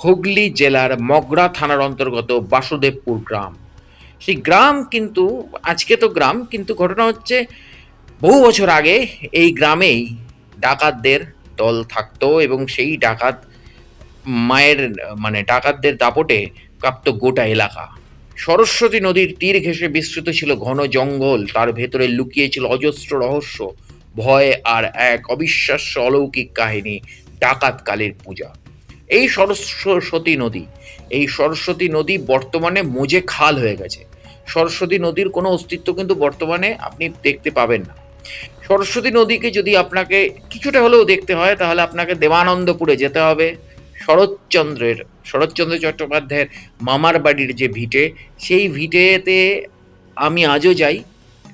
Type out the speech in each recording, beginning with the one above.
হুগলি জেলার মগরা থানার অন্তর্গত বাসুদেবপুর গ্রাম। সেই গ্রাম কিন্তু, আজকে তো গ্রাম, কিন্তু ঘটনা হচ্ছে বহু বছর আগে এই গ্রামেই ডাকাতদের দল থাকতো এবং সেই ডাকাত মায়ের মানে ডাকাতদের দাপটে প্রাপ্ত গোটা এলাকা। সরস্বতী নদীর তীর ঘেঁষে বিস্তৃত ছিল ঘন জঙ্গল, তার ভেতরে লুকিয়ে ছিল অজস্র রহস্য, ভয় আর এক অবিশ্বাস্য অলৌকিক কাহিনী ডাকাত কালীর পূজা। এই সরস্বতী নদী, এই সরস্বতী নদী বর্তমানে মোজে খাল হয়ে গেছে। সরস্বতী নদীর কোনো অস্তিত্ব কিন্তু বর্তমানে আপনি দেখতে পাবেন না। সরস্বতী নদীকে যদি আপনাকে কিছুটা হলেও দেখতে হয়, তাহলে আপনাকে দেবানন্দপুরে যেতে হবে। শরৎচন্দ্রের, শরৎচন্দ্র চট্টোপাধ্যায়ের মামার বাড়ির যে ভিটে, সেই ভিটেতে আমি আজও যাই।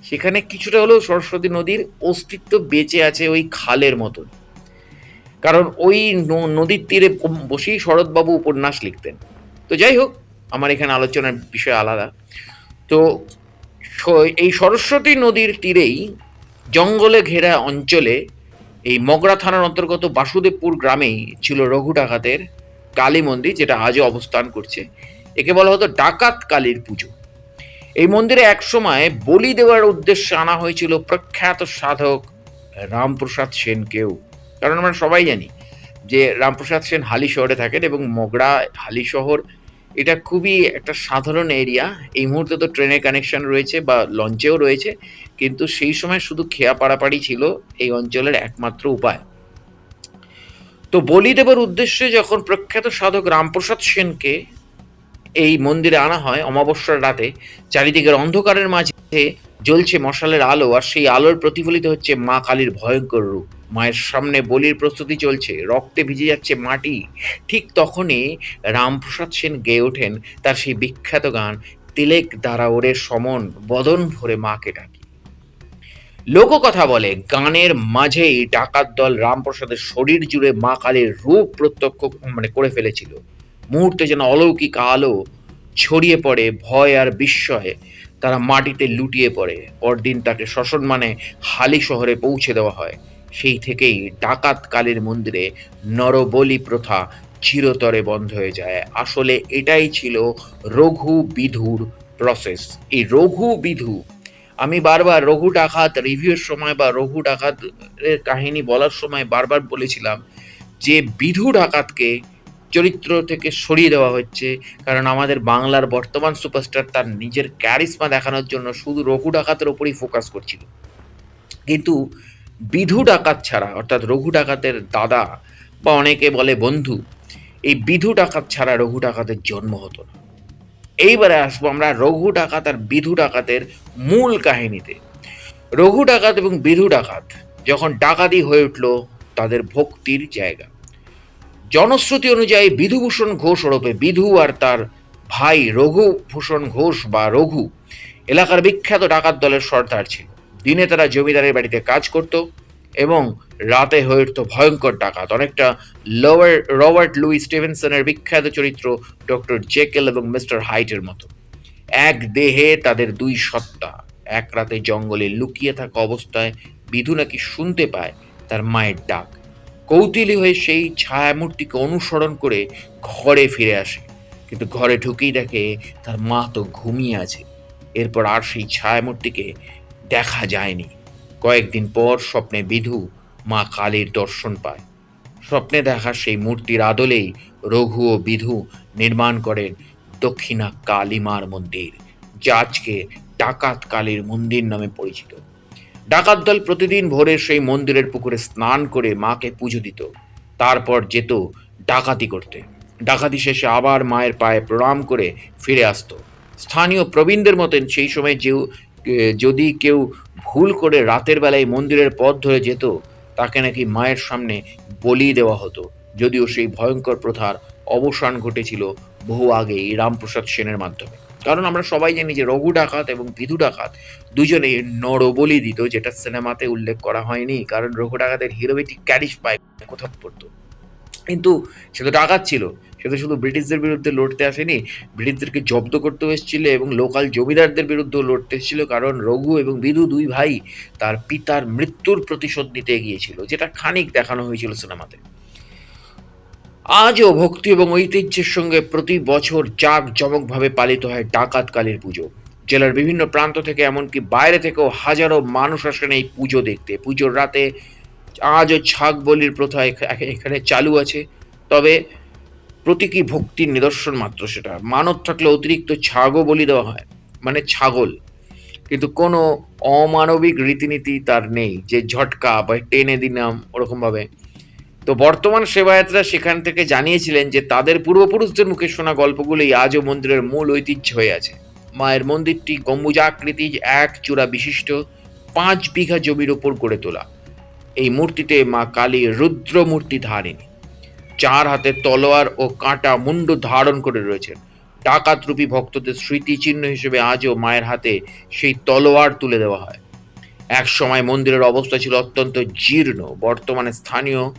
সেখানে কিছুটা হলেও সরস্বতী নদীর অস্তিত্ব বেঁচে আছে ওই খালের মতন। কারণ ওই নদীর তীরে বসেই শরৎবাবু উপন্যাস লিখতেন। তো যাই হোক, আমার এখানে আলোচনার বিষয় আলাদা। তো এই সরস্বতী নদীর তীরেই জঙ্গলে ঘেরা অঞ্চলে এই মগরা থানার অন্তর্গত বাসুদেবপুর গ্রামেই ছিল রঘু ডাকাতের কালী মন্দির, যেটা আজও অবস্থান করছে। একে বলা হতো ডাকাত কালীর পুজো। এই মন্দিরে একসময় বলি দেওয়ার উদ্দেশ্যে আনা হয়েছিল প্রখ্যাত সাধক রামপ্রসাদ সেনকেও। কারণ আমরা সবাই জানি যে রামপ্রসাদ সেন হালি শহরে থাকেন এবং মগরা, হালি শহর, এটা খুবই একটা সাধারণ এরিয়া এই মুহূর্তে তো ট্রেনের কানেকশন রয়েছে বা লঞ্চেও রয়েছে, কিন্তু সেই সময় শুধু খেয়া পাড়াপাড়ি ছিল এই অঞ্চলের একমাত্র উপায়। তো বলি দেবার উদ্দেশ্যে যখন প্রখ্যাত সাধক রামপ্রসাদ সেনকে এই মন্দিরে আনা হয় অমাবস্যার রাতে, চারিদিকের অন্ধকারের মাঝে জ্বলছে মশালের আলো আর সেই আলোর প্রতিফলিত হচ্ছে মা কালীর ভয়ঙ্কর রূপ। মায়ের সামনে বলির প্রস্তুতি চলছে, রক্তে ভিজে যাচ্ছে মাটি। ঠিক তখনই রামপ্রসাদ সেন গেয়ে ওঠেন তার সেই বিখ্যাত গান, তিলেক দ্বারা ওরে সমন, বদন ভরে মাকে ডাকি। লোককথা বলে, গানের মাঝেই ডাকাত দল রামপ্রসাদের শরীর জুড়ে মা কালীর রূপ প্রত্যক্ষ মানে করে ফেলেছিল। মুহূর্তে যেন অলৌকিক আলো ছড়িয়ে পড়ে, ভয় আর বিস্ময়ে। তারা মাটিতে লুটিয়ে পড়ে। পরদিন তাকে শ্মশন মানে হালি শহরে পৌঁছে দেওয়া হয়। সেই থেকেই ডাকাত কালীর মন্দিরে নরবলি প্রথা চিরতরে বন্ধ হয়ে যায়। আসলে এটাই ছিল রঘু বিধুর প্রসেস এই রঘু বিধু, আমি বারবার রঘু ডাকাত রিভিউয়ের সময় বা রঘু ডাকাতের কাহিনী বলার সময় বারবার বলেছিলাম যে বিধু ডাকাতকে চরিত্র থেকে সরিয়ে দেওয়া হচ্ছে। কারণ আমাদের বাংলার বর্তমান সুপারস্টার তার নিজের ক্যারিসমা দেখানোর জন্য শুধু রঘু ডাকাতের ওপরই ফোকাস করছিল। কিন্তু বিধু ডাকাত ছাড়া, অর্থাৎ রঘু ডাকাতের দাদা বা অনেকে বলে বন্ধু, এই বিধু ডাকাত ছাড়া রঘু ডাকাতের জন্ম হতো না। এইবারে আসব আমরা রঘু ডাকাত আর বিধু ডাকাতের মূল কাহিনীতে। রঘু ডাকাত এবং বিধু ডাকাত যখন ডাকাতি হয়ে উঠল, তাদের ভক্তির জায়গা। জনশ্রুতি অনুযায়ী বিধুভূষণ ঘোষ ওরফে বিধু আর তার ভাই রঘুভূষণ ঘোষ বা রঘু এলাকার বিখ্যাত ডাকাত দলের সর্দার ছিল। দিনে তারা জমিদারের বাড়িতে কাজ করত এবং রাতে হয়ে উঠত ভয়ঙ্কর ডাকাত। অনেকটা লোয়ার রবার্ট লুই স্টিভেনসনের বিখ্যাত চরিত্র ডক্টর জেকেল এবং মিস্টার হাইটের মতো। এক দেহে তাদের দুই সত্তা। এক রাতে জঙ্গলে লুকিয়ে থাকা অবস্থায় বিধু নাকি শুনতে পায় তার মায়ের ডাক। কৌতূহলী হয়ে সেই ছায়ামূর্তিকে অনুসরণ করে ঘরে ফিরে আসে। কিন্তু ঘরে ঢুকেই দেখে তার মা তো ঘুমিয়ে আছে। এরপর আর সেই ছায়ামূর্তিকে দেখা যায়নি। কয়েকদিন পর স্বপ্নে বিধু মা কালীর দর্শন পায়। স্বপ্নে দেখা সেই মূর্তির আদলেই রঘু ও বিধু নির্মাণ করেন দক্ষিণা কালীমার মন্দির, যা আজকে ডাকাত কালীর মন্দির নামে পরিচিত। ডাকাত দল প্রতিদিন ভোরে সেই মন্দিরের পুকুরে স্নান করে মাকে পুজো দিত। তারপর যেত ডাকাতি করতে। ডাকাতি শেষে আবার মায়ের পায়ে প্রণাম করে ফিরে আসতো। স্থানীয় প্রবীণদের মতন সেই সময় যে যদি কেউ ভুল করে রাতের বেলায় মন্দিরের পথ ধরে যেত, তাকে নাকি মায়ের সামনে বলি দেওয়া হতো। যদিও সেই ভয়ঙ্কর প্রথার অবসান ঘটেছিল বহু আগে এই রামপ্রসাদ সেনের মাধ্যমে। কারণ আমরা সবাই জানি যে রঘু ডাকাত এবং বিধু ডাকাত দুজনে নরবলি দিত, যেটা সিনেমাতে উল্লেখ করা হয়নি। কারণ রঘু ডাকাতের হিরোবেটিক ক্যারিশ পায় কোথাও পড়তো। কিন্তু সে তো ডাকাত ছিল, সে তো শুধু ব্রিটিশদের বিরুদ্ধে লড়তে আসেনি, ব্রিটিশদেরকে জব্দ করতেও এসেছিল এবং লোকাল জমিদারদের বিরুদ্ধেও লড়তে এসেছিল। কারণ রঘু এবং বিধু দুই ভাই তার পিতার মৃত্যুর প্রতিশোধ নিতে গিয়েছিল, যেটা খানিক দেখানো হয়েছিল সিনেমাতে। আজও ভক্তি এবং ঐতিহ্যের সঙ্গে প্রতি বছর জাঁক জমকভাবে পালিত হয় ডাকাত কালীর পুজো। জেলার বিভিন্ন প্রান্ত থেকে এমনকি বাইরে থেকেও হাজারো মানুষ আসেন এই পুজো দেখতে। পুজোর রাতে আজও ছাগ বলির প্রথা এখা- এখানে চালু আছে। তবে প্রতীকী ভক্তির নিদর্শন মাত্র সেটা। মানব থাকলে অতিরিক্ত ছাগও বলি দেওয়া হয় মানে ছাগল। কিন্তু কোনো অমানবিক রীতিনীতি তার নেই যে ঝটকা বা টেনে দিলাম ওরকমভাবে। তো বর্তমান সেবায়াতরা সেখান থেকে জানিয়েছিলেন যে তাদের পূর্বপুরুষদের মুখে শোনা গল্পগুলোই আজও মন্দিরের মূল ঐতিহ্য হয়ে আছে। মায়ের মন্দিরটি গম্বুজাকৃতি এক চূড়া বিশিষ্ট পাঁচ বিঘা জমির ওপর গড়ে তোলা। এই মূর্তিতে মা কালী রুদ্র মূর্তি ধারিণী। চার হাতে তলোয়ার ও কাঁটা মুন্ড ধারণ করে রয়েছেন। ডাকাতরূপী ভক্তদের স্মৃতিচিহ্ন হিসেবে আজও মায়ের হাতে সেই তলোয়ার তুলে দেওয়া হয়। এক সময় মন্দিরের অবস্থা ছিল অত্যন্ত জীর্ণ। বর্তমানে স্থানীয়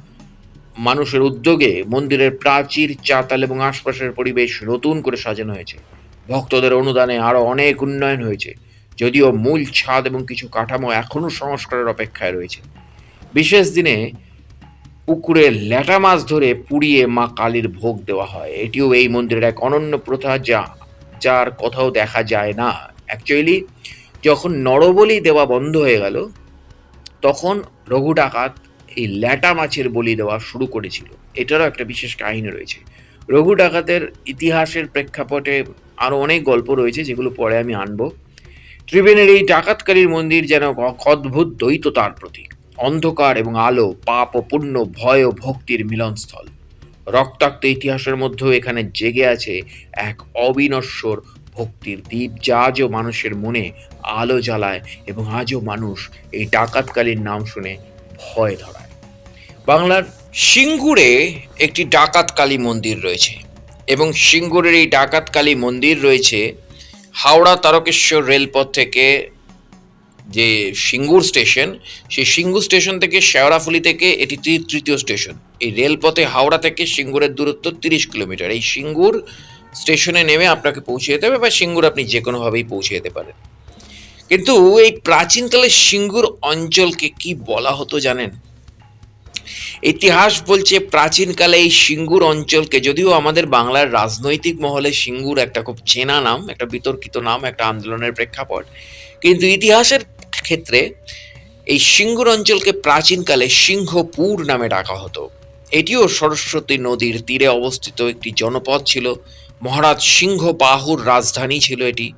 মানুষের উদ্যোগে মন্দিরের প্রাচীর, চাতাল এবং আশপাশের পরিবেশ নতুন করে সাজানো হয়েছে। ভক্তদের অনুদানে আরও অনেক উন্নয়ন হয়েছে, যদিও মূল ছাদ এবং কিছু কাঠামো এখনও সংস্কারের অপেক্ষায় রয়েছে। বিশেষ দিনে পুকুরে ল্যাটা মাছ ধরে পুড়িয়ে মা কালীর ভোগ দেওয়া হয়। এটিও এই মন্দিরের এক অনন্য প্রথা যা, যার কোথাও দেখা যায় না। অ্যাকচুয়ালি যখন নরবলি দেওয়া বন্ধ হয়ে গেল, তখন রঘু ডাকাত এই ল্যাটা মাছের বলি দেওয়া শুরু করেছিল। এটারও একটা বিশেষ কাহিনী রয়েছে। রঘু ডাকাতের ইতিহাসের প্রেক্ষাপটে আরও অনেক গল্প রয়েছে, যেগুলো পরে আমি আনব। ত্রিবেণীর এই ডাকাতকারীর মন্দির যেন অদ্ভুত দ্বৈততার প্রতীক। অন্ধকার এবং আলো, পাপ ও পুণ্য, ভয় ও ভক্তির মিলনস্থল। রক্তাক্ত ইতিহাসের মধ্যেও এখানে জেগে আছে এক অবিনশ্বর ভক্তির দ্বীপ, যা আজও মানুষের মনে আলো জ্বালায় এবং আজও মানুষ এই ডাকাতকালীর নাম শুনে ভয় ধরায়। বাংলার সিঙ্গুরে একটি ডাকাত কালী মন্দির রয়েছে এবং সিঙ্গুরের এই ডাকাত কালী মন্দির রয়েছে হাওড়া তারকেশ্বর রেলপথ থেকে যে সিঙ্গুর স্টেশন, সেই সিঙ্গুর স্টেশন থেকে শেওড়াফুলি থেকে এটি তৃতীয় স্টেশন। এই রেলপথে হাওড়া থেকে সিঙ্গুরের দূরত্ব তিরিশ কিলোমিটার। এই সিঙ্গুর স্টেশনে নেমে আপনাকে পৌঁছে যেতে হবে বা সিঙ্গুর আপনি যে কোনোভাবেই পৌঁছে যেতে পারেন। কিন্তু এই প্রাচীনকালে সিঙ্গুর অঞ্চলকে কি বলা হতো জানেন? ইতিহাস বলছে প্রাচীনকালে এই সিঙ্গুর অঞ্চলকে, যদিও আমাদের বাংলার রাজনৈতিক মহলে সিঙ্গুর একটা খুব চেনা নাম, একটা বিতর্কিত নাম, একটা আন্দোলনের প্রেক্ষাপট। কিন্তু ইতিহাসের ক্ষেত্রে এই সিঙ্গুর অঞ্চলকে প্রাচীনকালে সিংহপুর নামে ডাকা হতো। এটিও সরস্বতী নদীর তীরে অবস্থিত একটি জনপদ ছিল। মহারাজ সিংহ বাহুর রাজধানী ছিল এটি।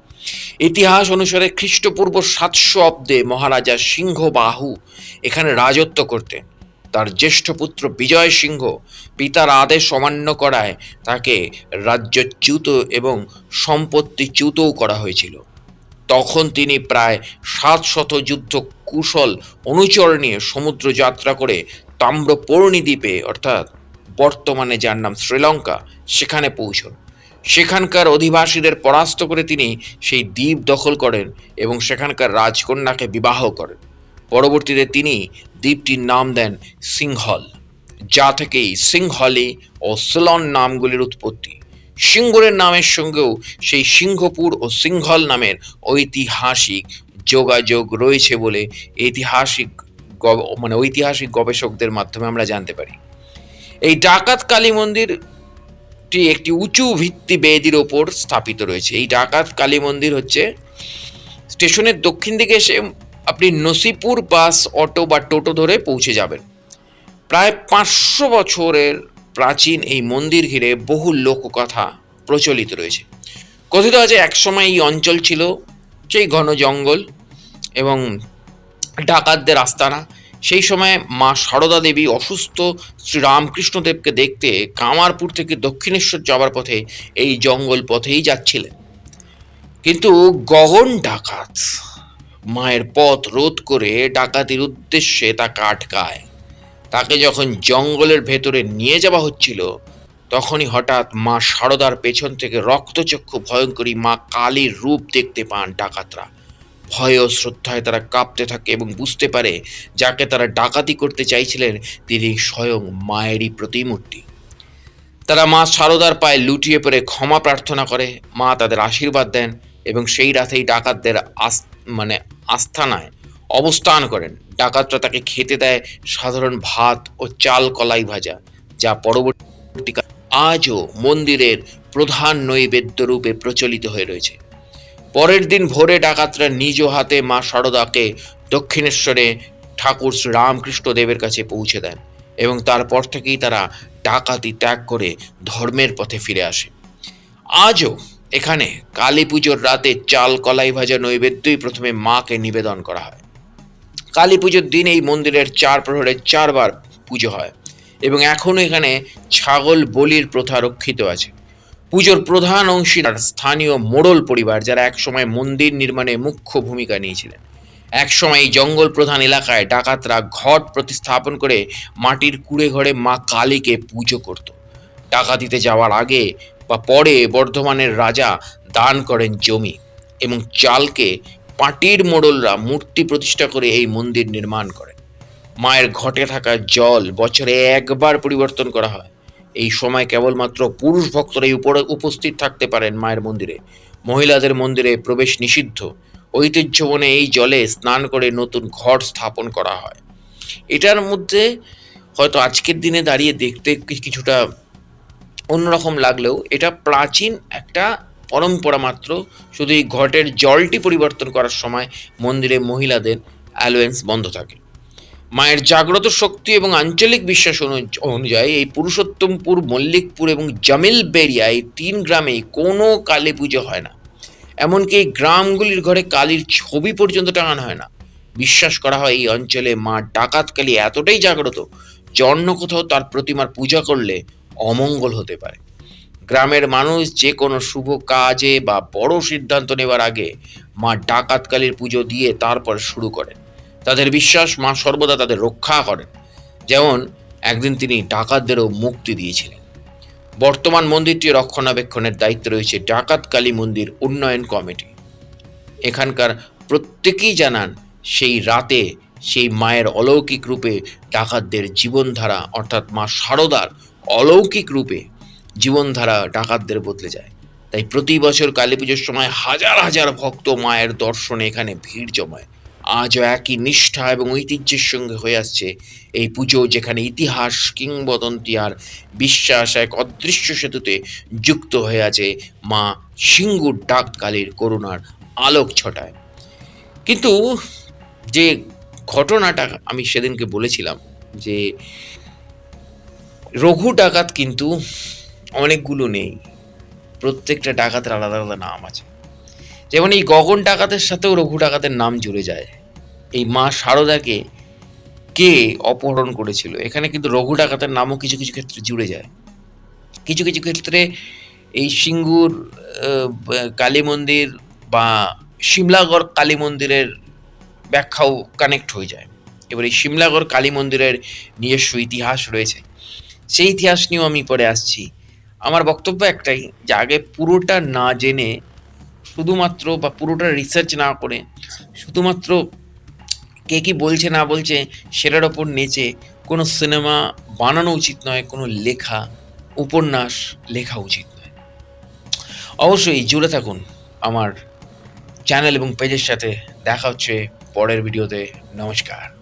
ইতিহাস অনুসারে খ্রিস্টপূর্ব সাতশো অব্দে মহারাজা সিংহ বাহু এখানে রাজত্ব করতেন। তার জ্যেষ্ঠ পুত্র বিজয় সিংহ পিতার আদেশ অমান্য করায় তাকে রাজ্যচ্যুত এবং সম্পত্তিচ্যুতও করা হয়েছিল। তখন তিনি প্রায় সাত শত যুদ্ধ কুশল অনুচর নিয়ে সমুদ্র যাত্রা করে তাম্রপর্ণী দ্বীপে, অর্থাৎ বর্তমানে যার নাম শ্রীলঙ্কা, সেখানে পৌঁছন। সেখানকার অধিবাসীদের পরাস্ত করে তিনি সেই দ্বীপ দখল করেন এবং সেখানকার রাজকন্যাকে বিবাহ করেন। পরবর্তীতে তিনি দ্বীপটির নাম দেন সিংহল, যা থেকেই সিংহলি ও সিলন নামগুলির উৎপত্তি। সিঙ্গুরের নামের সঙ্গেও সেই সিংহপুর ও সিংহল নামের ঐতিহাসিক যোগাযোগ রয়েছে বলে ঐতিহাসিক মানে ঐতিহাসিক গবেষকদের মাধ্যমে আমরা জানতে পারি। এই ডাকাত কালী মন্দিরটি একটি উঁচু ভিত্তি বেদির ওপর স্থাপিত রয়েছে। এই ডাকাত কালী মন্দির হচ্ছে স্টেশনের দক্ষিণ দিকে এসে আপনি নসিপুর বাস, অটো বা টোটো ধরে পৌঁছে যাবেন। প্রায় পাঁচশো বছরের প্রাচীন এই মন্দির ঘিরে বহু লোককথা প্রচলিত রয়েছে। কথিত আছে একসময় এই অঞ্চল ছিল সেই ঘন জঙ্গল এবং ডাকাতদের আস্তানা। সেই সময় মা সারদা দেবী অসুস্থ শ্রী রামকৃষ্ণদেবকে দেখতে কামারপুর থেকে দক্ষিণেশ্বর যাওয়ার পথে এই জঙ্গল পথেই যাচ্ছিলেন। কিন্তু গগন ডাকাত মায়ের পথ রোধ করে ডাকাতির উদ্দেশ্যে তাকে আটকায় তাকে যখন জঙ্গলের ভেতরে নিয়ে যাওয়া হচ্ছিল, তখনই হঠাৎ মা সারদার পেছন থেকে রক্তচক্ষু ভয়ঙ্করী মা কালীর রূপ দেখতে পান ডাকাতরা। ভয় ও শ্রদ্ধায় তারা কাঁপতে থাকে এবং বুঝতে পারে যাকে তারা ডাকাতি করতে চাইছিলেন, তিনি স্বয়ং মায়েরই প্রতিমূর্তি। তারা মা সারদার পায়ে লুটিয়ে পড়ে ক্ষমা প্রার্থনা করে। মা তাদের আশীর্বাদ দেন এবং সেই রাতেই ডাকাতদের আস মানে আস্থানায় অবস্থান করেন। ডাকাতরা তাকে খেতে দেয় সাধারণ ভাত ও চাল কলাই ভাজা, যা পরবর্তী আজও মন্দিরের প্রধান নৈবেদ্য রূপে প্রচলিত হয়ে রয়েছে। পরের দিন ভোরে ডাকাতরা নিজ হাতে মা শারদাকে দক্ষিণেশ্বরে ঠাকুর শ্রী রামকৃষ্ণ দেবের কাছে পৌঁছে দেন এবং তারপর থেকেই তারা ডাকাতি ত্যাগ করে ধর্মের পথে ফিরে আসে। আজও এখানে কালী পুজোর রাতে চাল কলাই ভাজা নৈবেদ্যই প্রথমে মাকে নিবেদন করা হয়। কালী পুজোর দিন এই মন্দিরের চার প্রহরে চারবার পুজো হয় এবং এখনও এখানে ছাগল বলির প্রথা রক্ষিত আছে। পুজোর প্রধান অংশীদার স্থানীয় মোড়ল পরিবার যারা একসময় মন্দির নির্মাণে মুখ্য ভূমিকা নিয়েছিলেন। একসময় এই জঙ্গল প্রধান এলাকায় ডাকাতরা ঘট প্রতিস্থাপন করে মাটির কুড়ে ঘরে মা কালীকে পুজো করত। ডাকাতিতে যাওয়ার আগে বা পরে বর্ধমানের রাজা দান করেন জমি এবং চালকে পাটির মোড়লরা মূর্তি প্রতিষ্ঠা করে এই মন্দির নির্মাণ করেন। মায়ের ঘটে থাকা জল বছরে একবার পরিবর্তন করা হয়। এই সময় কেবলমাত্র পুরুষ ভক্তরাই উপরে উপস্থিত থাকতে পারেন মায়ের মন্দিরে। মহিলাদের মন্দিরে প্রবেশ নিষিদ্ধ। ঐতিহ্যবনে এই জলে স্নান করে নতুন ঘট স্থাপন করা হয়। এটার মধ্যে হয়তো আজকের দিনে দাঁড়িয়ে দেখতে কিছুটা অন্যরকম লাগলেও এটা প্রাচীন একটা পরম্পরা মাত্র। শুধু এই ঘটের জলটি পরিবর্তন করার সময় মন্দিরে মহিলাদের অ্যালোয়েন্স বন্ধ থাকে। মায়ের জাগ্রত শক্তি এবং আঞ্চলিক বিশ্বাস অনু- অনুযায়ী এই পুরুষোত্তমপুর, মল্লিকপুর এবং জামিল বেরিয়া এই তিন গ্রামেই কোনো কালী পুজো হয় না। এমনকি এই গ্রামগুলির ঘরে কালীর ছবি পর্যন্ত টাঙানো হয় না। বিশ্বাস করা হয় এই অঞ্চলে মা ডাকাত কালী এতটাই জাগ্রত যে অন্য কোথাও তার প্রতিমার পূজা করলে অমঙ্গল হতে পারে। গ্রামের মানুষ যে কোনো শুভ কাজে বা বড় সিদ্ধান্ত নেওয়ার আগে মা ডাকাত কালীর পুজো দিয়ে তারপর শুরু করেন। তাদের বিশ্বাস মা সর্বদা তাদের রক্ষা করেন। যেমন একদিন তিনি ডাকাতদেরও মুক্তি দিয়েছিলেন। বর্তমান মন্দিরটি রক্ষণাবেক্ষণের দায়িত্ব রয়েছে ডাকাত কালী মন্দির উন্নয়ন কমিটি। এখানকার প্রত্যেকেই জানান সেই রাতে সেই মায়ের অলৌকিক রূপে ডাকাতদের জীবনধারা অর্থাৎ মা শারদার অলৌকিক রূপে জীবনধারা ডাকাতদের বদলে যায়। তাই প্রতি বছর কালী পুজোর সময় হাজার হাজার ভক্ত মায়ের দর্শনে এখানে ভিড় জমায়। আজও একই নিষ্ঠা এবং ঐতিহ্যের সঙ্গে হয়ে আসছে এই পুজো যেখানে ইতিহাস, কিংবদন্তি আর বিশ্বাস এক অদৃশ্য সেতুতে যুক্ত হয়ে আছে মা সিঙ্গুর ডাক কালীর করুণার আলোক ছটায়। কিন্তু যে ঘটনাটা আমি সেদিনকে বলেছিলাম যে রঘু ডাকাত কিন্তু অনেকগুলো নেই। প্রত্যেকটা ডাকাতের আলাদা আলাদা নাম আছে। যেমন এই গগন ডাকাতের সাথেও রঘু ডাকাতের নাম জুড়ে যায়। এই মা শারদাকে কে অপহরণ করেছিল? এখানে কিন্তু রঘু ডাকাতের নামও কিছু কিছু ক্ষেত্রে জুড়ে যায়। কিছু কিছু ক্ষেত্রে এই সিঙ্গুর কালী মন্দির বা সিমলাগড় কালী মন্দিরের ব্যাখ্যাও কানেক্ট হয়ে যায়। এবার এই সিমলাগড় কালী মন্দিরের নিজস্ব ইতিহাস রয়েছে। সেই ইতিহাস নিয়েও আমি পরে আসছি। আমার বক্তব্য একটাই যে আগে পুরোটা না জেনে শুধুমাত্র বা পুরোটা রিসার্চ না করে শুধুমাত্র কে কি বলছে না বলছে সেটার ওপর নেচে কোনো সিনেমা বানানো উচিত নয়, কোনো লেখা, উপন্যাস লেখা উচিত নয়। অবশ্যই জুড়ে থাকুন আমার চ্যানেল এবং পেজের সাথে। দেখা হচ্ছে পরের ভিডিওতে নমস্কার।